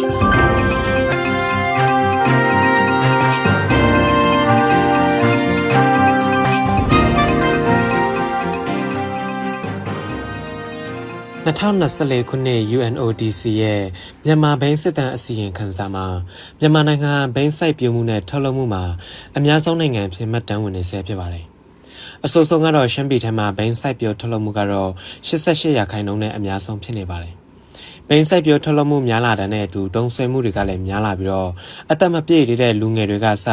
2024ခုနှစ် UNODC ရဲ့မြန်မာဘိန်းစစ်တမ်းအစီရင်ခံစာမှာမြန်မာနိုင်ငံဘိန်းစိုက်ပျိုးမှုနဲ့ထုတ်လုပ်မှုမှာအများဆုံးနိုင်ငံဖြစ်မှတ်တမ်းဝင်နေဆဲဖြစ်ပါတယ်။အဆိုးဆုံးကတော့ရှမ်းပြည်ထဲမှာဘိန်းစိုက်ပျိုးထုတ်လုပ်မှုကတော့88ရာခိုင်နှုန်းနဲ့အများဆုံးဖြစ်နေပါတယ်။ ဘိန်းစိုက်ပျိုးထုတ်လုပ်မှုများလာတဲ့အတူတုံးဆွဲမှုတွေကလည်းများလာပြီးတော့အသက်မပြည့်သေးတဲ့လူငယ်တွေကစ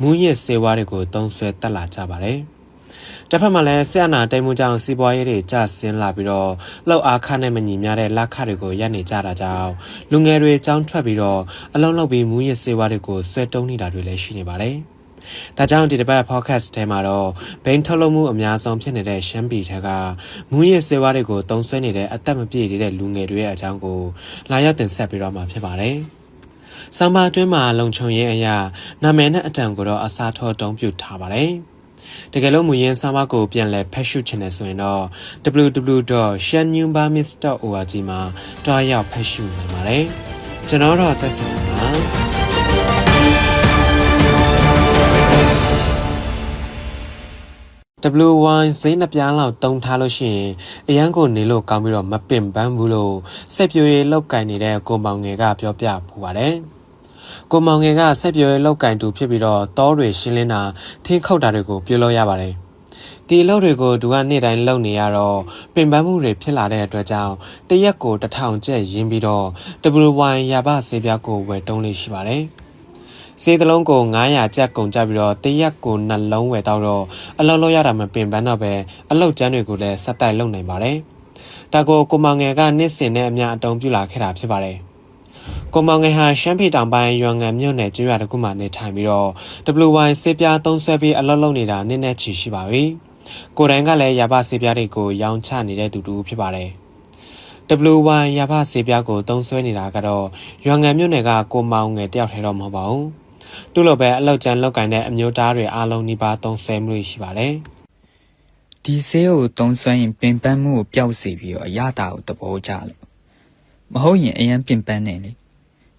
မူးယစ်ဆေးဝါးတွေကိုတုံးဆွဲတက်လာကြပါတယ်။တစ်ဖက်မှာလည်းဆရာနာတိမ်မှုကြောင့်စီးပွားရေးတွေကျဆင်းလာပြီးတော့လောက်အားခနဲ့မညီမျှတဲ့လက်ခတွေကိုရပ်နေကြတာကြောင့်လူငယ်တွေကြောင်းထွက်ပြီးတော့အလုံးလုံးပြီးမူရစ်စေဝါတွေကိုဆွဲတုံးနေတာတွေလည်းရှိနေပါတယ်။ ဒါကြောင့်ဒီတစ်ပတ် podcast ထဲမှာတော့ဘိန်းထုတ်လုပ်မှုအများဆုံးဖြစ်နေတဲ့ရှမ်းပြည်ထက်ကမူရစ်စေဝါတွေကိုတုံးဆွဲနေတဲ့အသက်မပြည့်သေးတဲ့လူငယ်တွေရဲ့အကြောင်းကိုလာရောက်တင်ဆက်ပြီးတော့မှာဖြစ်ပါတယ်။ဆမ်ဘာအတွင်းမှာလုံခြုံရေးအရာနာမည်နဲ့အတန်ကိုတော့အစားထိုးတုံးပြထားပါတယ်။တကယ်လို့မူရင်းစာမကိုပြန်လဲဖက်ရှုချင်တယ်ဆိုရင်တော့ www.shannyunbamis.org မှာတွားရောက်ဖက်ရှုနိုင်ပါတယ်ကျွန်တော်တော့ဆက်ဆောင်ပါ W1 ဈေးနှစ်ပြားလောက်တုံထားလို့ရှိရင်အရန်ကိုနေလို့ကောင်းပြီးတော့မပင်ပန်းဘူးလို့စက်ပြိုရေးလောက်ကင်နေတဲ့ကိုမောင်ငယ်ကပြောပြပူပါတယ်။ကိုမောင်ငယ်ကစက်ပြိုရေးလောက်ကင်တူဖြစ်ပြီးတော့တောတွေရှင်းလင်းတာထင်းခုတ်တာတွေကိုပြုလုပ်ရပါတယ်။ဒီလောက်တွေကိုသူကနေ့တိုင်းလုပ်နေရတော့ပင်ပန်းမှုတွေဖြစ်လာတဲ့အတွက်ကြောင့်တရက်ကိုတစ်ထောင်ကျပ်ရင်းပြီးတော့ W1 ရပါဆေးပြားကိုဝယ်တုံးလေးရှိပါတယ်။ စေးတလုံးကို900ကျပ်ကုန်ကြပြီးတော့တရက်ကိုနှလုံးဝယ်တော့တော့အလုံးလုံးရတာမပင်ပန်းတော့ပဲအလုတ်ကျန်းတွေကိုလည်းဆက်တိုက်လုပ်နိုင်ပါတယ်။ဒါကိုကိုမောင်ငယ်ကနှစ်စင်နဲ့အများအတုံးပြလာခဲ့တာဖြစ်ပါတယ်။ကိုမောင်ငယ်ဟာရှမ်းပြည်တောင်ပိုင်းရွာငံမြို့နယ်ကျွော်တကူမှနေထိုင်ပြီးတော့ WY စေးပြားသုံးဆွဲပြီးအလုံးလုံးနေတာနည်းနည်းချီရှိပါပြီ။ကိုတိုင်ကလည်းရပါစေးပြားတွေကိုရောင်းချနေတဲ့တူတူဖြစ်ပါတယ်။ WY ရပါစေးပြားကိုတုံးဆွဲနေတာကတော့ရွာငံမြို့နယ်ကကိုမောင်ငယ်တယောက်ထဲတော့မဟုတ်ပါဘူး။ သူ့လိုပဲအလောက်ကျန်လောက်ကင်တဲ့အမျိုးသားတွေအားလုံးနှိပါသုံးဆွဲမှုရှိပါတယ်ဒီဆေးကိုသုံးစွဲရင်ပင်ပန်းမှုကိုပျောက်စေပြီးတော့အရတာကိုသဘောကျလို့မဟုတ်ရင်အရန်ပင်ပန်းနေလေ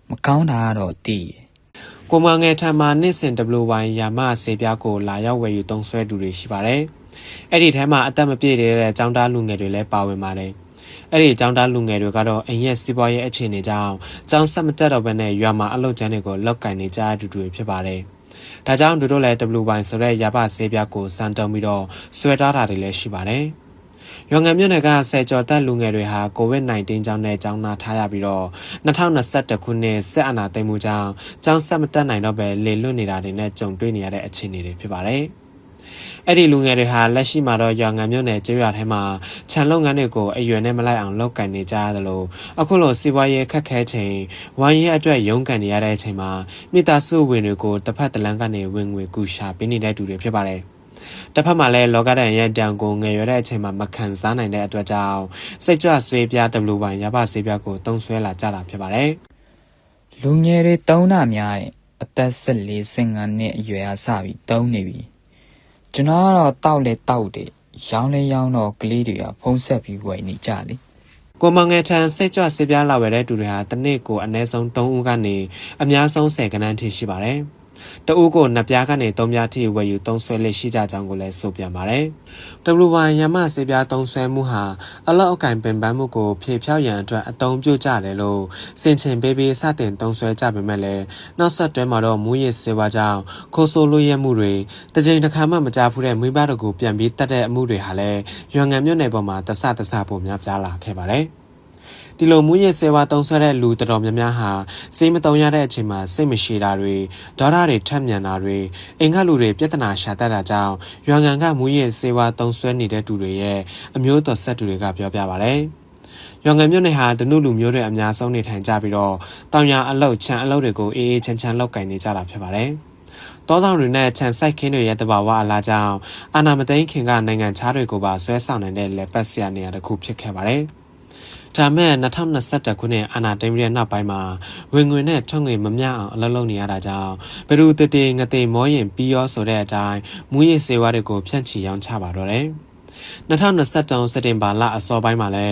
မကောင်းတာကတော့တည်ရယ်။ကိုမငယ်ထံမှာနှစ်စဉ် WY ယာမဆေးပြားကိုလာရောက်ဝယ်ယူသုံးဆွဲသူတွေရှိပါတယ်။အဲ့ဒီထဲမှာအသက်မပြည့်သေးတဲ့အကြောင်းသားလူငယ်တွေလည်းပါဝင်ပါတယ်။ အဲ့ဒီအကြောင်းသားလူငယ်တွေကတော့အိမ်ရဲ့စီးပွားရေးအခြေအနေကြောင့်ကျောင်းဆက်မတက်တော့ဘဲနဲ့ရွာမှာအလုပ်ကျန်းတွေကိုလောက်ကင်နေကြတဲ့သူတွေဖြစ်ပါတယ်။ဒါကြောင့်သူတို့လည်း WY ဆိုတဲ့ရပါဆေးပြားကိုစံတုံပြီးတော့ဆွဲထားတာတွေလည်းရှိပါတယ်။ရွာငံမြို့နယ်ကဆယ်ကျော်သက်လူငယ်တွေဟာ COVID-19 ကြောင့်နဲ့ကြောင်းနာထားရပြီးတော့2021ခုနှစ်ဆက်အာဏာသိမ်းမှုကြောင့်ကျောင်းဆက်မတက်နိုင်တော့ပဲလေလွတ်နေတာတွေနဲ့ကြုံတွေ့နေရတဲ့အခြေအနေတွေဖြစ်ပါတယ်။ အဲ့ဒီလူငယ်တွေဟာလက်ရှိမှာတော့ရွာငံမြို့နယ်ကျေးရွာထဲမှာခြံလုပ်ငန်းတွေကိုအရွယ်နဲ့မလိုက်အောင်လုပ်ကင်နေကြရတယ်လို့အခုလိုစီးပွားရေးခက်ခဲချိန်ဝိုင်းရဲအတွက်ရုန်းကန်နေရတဲ့အချိန်မှာမိသားစုဝင်တွေကိုတစ်ဖက်တစ်လမ်းကနေဝင်ငွေကူရှာပေးနေတဲ့သူတွေဖြစ်ပါတယ်တစ်ဖက်မှာလည်းလောကဒဏ်ရဲ့တံကိုငယ်ရတဲ့အချိန်မှာမခံစားနိုင်တဲ့အတွက်ကြောင့်စိတ်ကြွဆွေးပြား W1 ရပါဆေးပြားကိုတုံးဆွဲလာကြတာဖြစ်ပါတယ်လူငယ်တွေတုံးတာများတယ်အသက်14 15နှစ်အရွယ်အစပြီးတုံးနေပြီ ကျွန်တော်ကတော့တောက်လေတောက်တယ်ရောင်းလေရောင်းတော့ကလေးတွေကဖုံးဆက်ပြီးဝယ်နေကြလေကိုမငယ်ထန်စိတ်ကြွဆေးပြားလာဝယ်တဲ့သူတွေဟာတစ်နေ့ကိုအနည်းဆုံး3ဦးကနေအများဆုံး10ကနန်းထိရှိပါတယ်။ တဦးကိုနှစ်ပြားကနေ3ပြားထိဝယ်ယူသုံးဆွဲလက်ရှိကြကြောင်းကိုလည်းဆိုပြန်ပါတယ်။ WY ရမဆေးပြားသုံးဆွဲမှုဟာအလောက်အကင်ပင်ပန်းမှုကိုဖြေဖြောက်ရန်အတွက်အသုံးပြုကြတယ်လို့စင်ချင်ပေးပြီးစတင်သုံးဆွဲကြပေမဲ့လည်းနောက်ဆက်တွဲမှာတော့မူရစ်ဆေးဝါးကြောင့်ခိုးဆိုးလို့ရမှုတွေတကြိမ်တစ်ခါမှမကြားဖူးတဲ့မိဘတို့ကိုပြန်ပြီးတတ်တဲ့အမှုတွေဟာလည်းရွာငံမြို့နယ်ပေါ်မှာတဆတဆပုံများပြားလာခဲ့ပါတယ်။ ဒီလိုမူရစ်ဆေးဝါးတုံးဆွဲတဲ့လူတော်တော်များများဟာစိတ်မတုံရတဲ့အချိန်မှာစိတ်မရှိတာတွေဒေါသတွေထက်မြန်တာတွေအိမ်ကလူတွေပြဿနာရှာတတ်တာကြောင့်ရွာငံကမူရစ်ဆေးဝါးတုံးဆွဲနေတဲ့သူတွေရဲ့အမျိုးတော်ဆက်သူတွေကပြောပြပါဗျ။ရွာငံမြို့နယ်ဟာဒနုလူမျိုးတွေအများဆုံးနေထိုင်ကြပြီးတော့တောင်ရအလုတ်ချံအလုတ်တွေကိုအေးအေးချမ်းချမ်းလောက်ကင်နေကြတာဖြစ်ပါတယ်။တောတောင်တွေနဲ့ခြံဆိုင်ခင်းတွေရဲ့တဘာဝအလားကြောင့်အာနာမသိန်းခင်ကနိုင်ငံခြားတွေကိုပါဆွဲဆောင်နိုင်တဲ့လက်ပတ်ဆရာနေရာတစ်ခုဖြစ်ခဲ့ပါတယ်။ ဒါမဲ့2021ခုနှစ်အာနာတိမ်ရဲ့နောက်ပိုင်းမှာဝင်ငွေနဲ့ထုတ်ငွေမမျှအောင်အလုပ်လုပ်နေရတာကြောင့်ဘယ်သူတည်တည်ငသိမောရင်ပြီးရောဆိုတဲ့အတိုင်းမူရည်စေဝါတွေကိုဖြန့်ချီရောင်းချပါတော့တယ်2023စက်တင်ဘာလအစောပိုင်းမှာလဲ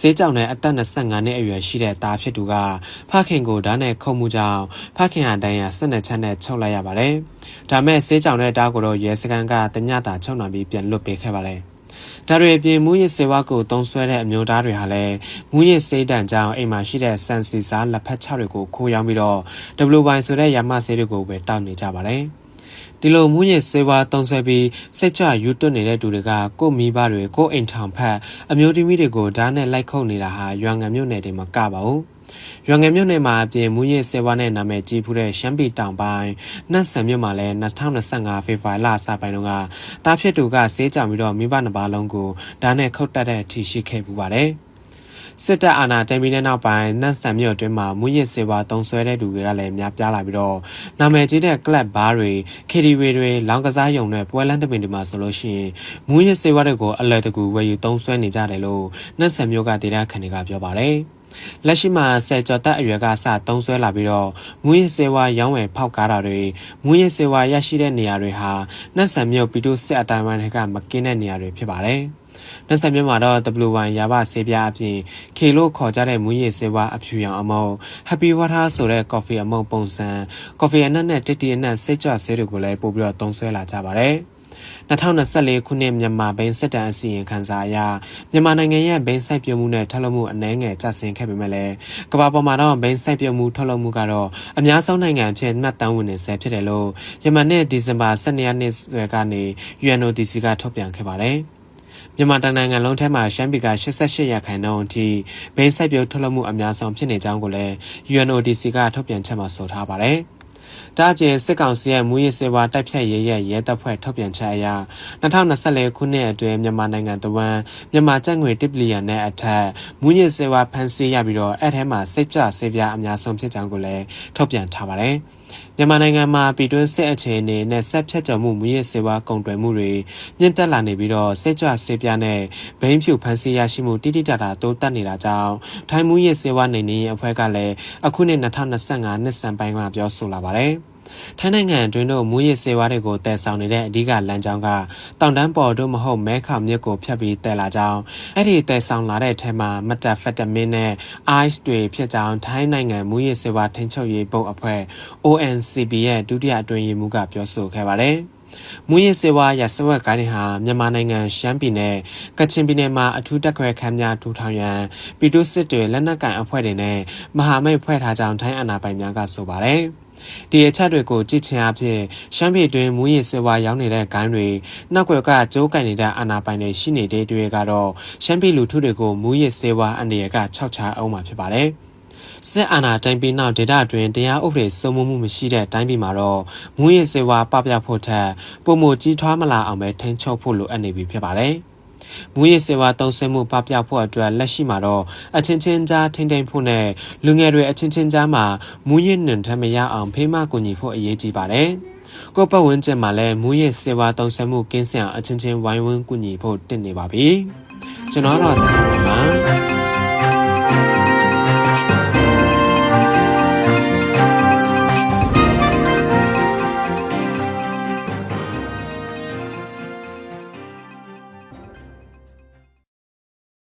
ဈေးကြောင်နဲ့အသက်25နှစ်အရွယ်ရှိတဲ့သားဖြစ်သူကဖခင်ကိုဓာတ်နဲ့ခုတ်မှုကြောင့်ဖခင်ဟာတန်းရ12ချက်နဲ့ချုပ်လိုက်ရပါတယ်။ဒါမဲ့ဈေးကြောင်တဲ့တားကိုတော့ရဲစခန်းကတညတာချုပ်နှံပြီးပြန်လွတ်ပေးခဲ့ပါတယ်။ ဒါတွေအပြင်မူရစ်စေဝါကိုတုံးဆွဲတဲ့အမျိုးသားတွေဟာလည်းမူရစ်စေးတံကြောင့်အိမ်မှာရှိတဲ့ဆန်စီစားလက်ဖက်ချောက်တွေကိုခိုးရောင်းပြီးတော့ W ဆိုတဲ့ရမဆေးတွေကိုပဲတောက်နေကြပါတယ်။ ဒီလိုမူရစ်စေဝါတုံးဆွဲပြီးစိတ်ကြယူတွတ်နေတဲ့သူတွေကကိုယ့်မိဘတွေကိုယ့်အိမ်ထောင်ဖက်အမျိုးသမီးတွေကိုဓာတ်နဲ့လိုက်ခုတ်နေတာဟာရွာငံမြို့နယ်တွေမှာကပါဘူး။ရွာငံမြို့နယ်မှာအပြင်မူရစ်စေဝါနဲ့နာမည်ကြီးဖူးတဲ့ရှမ်းပြည်တောင်ပိုင်းနတ်ဆန်မြို့မှာလည်း2025ဖေဖော်ဝါရီလအစပိုင်းတုန်းကတားဖြစ်သူကဆေးကြောင်ပြီးတော့မိဘနှစ်ပါးလုံးကိုဓာတ်နဲ့ခုတ်တက်တဲ့အထိရှိခဲ့ပူပါတယ်။ စစ်တပ်အာဏာသိမ်းပြီးတဲ့နောက်ပိုင်းနတ်ဆန်မြို့အတွင်းမှာမူရစ်စေဝါတုံးဆွဲတဲ့သူတွေကလည်းများပြားလာပြီးတော့နာမည်ကြီးတဲ့ club bar တွေ KTV တွေလောင်းကစားရုံတွေပွဲလမ်းတပင်တွေမှာဆိုလို့ရှိရင်မူရစ်စေဝါတွေကိုအလွယ်တကူဝယ်ယူတုံးဆွဲနေကြတယ်လို့နတ်ဆန်မြို့ကဒေသခံတွေကပြောပါတယ်။လက်ရှိမှာဆယ်ကျော်တက်အရွယ်ကစတုံးဆွဲလာပြီးတော့မူရစ်စေဝါရောင်းဝယ်ဖောက်ကားတာတွေမူရစ်စေဝါရရှိတဲ့နေရာတွေဟာနတ်ဆန်မြို့ပြည်သူစစ်အတိုင်းအဝန်တွေကမကင်းတဲ့နေရာတွေဖြစ်ပါတယ်။ နက်ဆက်မြမှာတော့ W1 ရာဘဆေးပြားအပြင် K လို့ခေါ်ကြတဲ့မူရည်ဆေးဝါးအဖြူရောင်အမုံ Happy Water ဆိုတဲ့ coffee အမုံပုံစံ coffee အနက်နဲ့တစ်တီအနက်စိတ်ကြွဆေးတွေကိုလည်းပို့ပြီးတော့သုံးဆွဲလာကြပါတယ်2024ခုနှစ်မြန်မာဘိန်းစစ်တမ်းအစီရင်ခံစာအရမြန်မာနိုင်ငံရဲ့ဘိန်းစိုက်ပျိုးမှုနဲ့ထုတ်လုပ်မှုအနည်းငယ်ကျဆင်းခဲ့ပေမဲ့လည်းကမ္ဘာပေါ်မှာတော့ဘိန်းစိုက်ပျိုးမှုထုတ်လုပ်မှုကတော့အများဆုံးနိုင်ငံအဖြစ်မှတ်တမ်းဝင်နေဆဲဖြစ်တယ်လို့ယမန်နဲ့ဒီဇင်ဘာ12ရက်နေ့ကနေ UNODC ကထုတ်ပြန်ခဲ့ပါတယ်။ မြန်မာတိုင်းနိုင်ငံလုံးထဲမှာရှမ်းပြည်က88ရာခိုင်နှုန်းအထိဘိန်းစိုက်ပျိုးထုတ်လုပ်မှုအများဆုံးဖြစ်နေကြောင်းကိုလည်း UNODC ကထုတ်ပြန်ချက်မှာဆိုထားပါတယ်။ဒါအပြင်စစ်ကောင်စီရဲ့မူရစ်စေဝါတိုက်ဖြတ်ရေးရဲ့ရဲတပ်ဖွဲ့ထုတ်ပြန်ချက်အရ2024ခုနှစ်အတွင်းမြန်မာနိုင်ငံတဝန်းမြန်မာကျပ်ငွေ1ဘီလီယံနဲ့အထက်မူရစ်စေဝါဖန်ဆီးရပြီးတော့အဲ့ထဲမှာစိတ်ကြဆေးပြားအများဆုံးဖြစ်ကြောင်းကိုလည်းထုတ်ပြန်ထားပါတယ်။ မြန်မာနိုင်ငံမှာပြည်တွင်းစစ်အခြေအနေနဲ့ဆက်ဖြတ်ကျော်မှုမူရစ်စေဝါကုန်သွယ်မှုတွေမြင့်တက်လာနေပြီးတော့စစ်ကြွဆေးပြားနဲ့ဘိန်းဖြူဖန်ဆီးရရှိမှုတိတိတတာတိုးတက်နေတာကြောင့်ထိုင်းမူရစ်စေဝါနေနေအဖွဲ့ကလည်းအခုနှစ်2025နှစ်စံပိုင်းကပြောဆိုလာပါတယ်။ ထိုင်းနိုင်ငံအတွင်းတို့မူရစ်စေဝါတွေကိုတည်ဆောင်နေတဲ့အဓိကလမ်းကြောင်းကတောင်တန်းပေါ်တို့မဟုတ်မဲခေါမြစ်ကိုဖြတ်ပြီးတည်လာကြောင်းအဲ့ဒီတည်ဆောင်လာတဲ့အထက်မှာမက်တာဖက်တမင်းနဲ့ ice တွေဖြစ်ကြောင်းထိုင်းနိုင်ငံမူရစ်စေဝါထိန်းချုပ်ရေးဘုတ်အဖွဲ့ ONCB ရဲ့ဒုတိယအတွင်းရေးမှူးကပြောဆိုခဲ့ပါတယ်။မူရစ်စေဝါရစဝက်ကိုင်းဟာမြန်မာနိုင်ငံရှမ်းပြည်နယ်ကချင်ပြည်နယ်မှာအထူးတက်ခွဲခမ်းများထူထောင်ရန်ပြည်သူစစ်တွေလက်နက်ကန်အဖွဲ့တွေနဲ့မဟာမိတ်ဖွဲ့ထားကြောင်းထိုင်းအာဏာပိုင်များကဆိုပါတယ်။ ဒီအချက်တွေကိုကြည့်ချင်အဖြစ်ရှမ်းပြည်တွင်မူရည်စေဝါရောင်းနေတဲ့ဂိုင်းတွေနောက်ွယ်ကကြိုးကန်နေတဲ့အာဏာပိုင်တွေရှိနေတဲ့တွေကတော့ရှမ်းပြည်လူထုတွေကိုမူရည်စေဝါအန္တရာယ်ကခြောက်ချအောင်မှာဖြစ်ပါတယ်စစ်အာဏာတိုင်းပြီးနောက်ဒေတာတွင်တရားဥပဒေစိုးမိုးမှုမရှိတဲ့တိုင်းပြည်မှာတော့မူရည်စေဝါပပဖို့ထက်ပုံမကြီးထွားမလာအောင်ပဲထိန်းချုပ်ဖို့လိုအပ်နေပြီဖြစ်ပါတယ်။ မူရည်စေဝါတုံးဆွဲမှုပပဖို့အတွက်လက်ရှိမှာတော့အချင်းချင်းကြားထိမ့်သိမ့်ဖို့နဲ့လူငယ်တွေအချင်းချင်းကြားမှာမူရည်နှံထမရအောင်ဖေးမကူညီဖို့အရေးကြီးပါတယ်။ကိုပတ်ဝန်းကျင်မှာလည်းမူရည်စေဝါတုံးဆွဲမှုကင်းစင်အောင်အချင်းချင်းဝိုင်းဝန်းကူညီဖို့တင့်နေပါပြီ။ကျွန်တော်တော့သက်ဆိုင်ပါ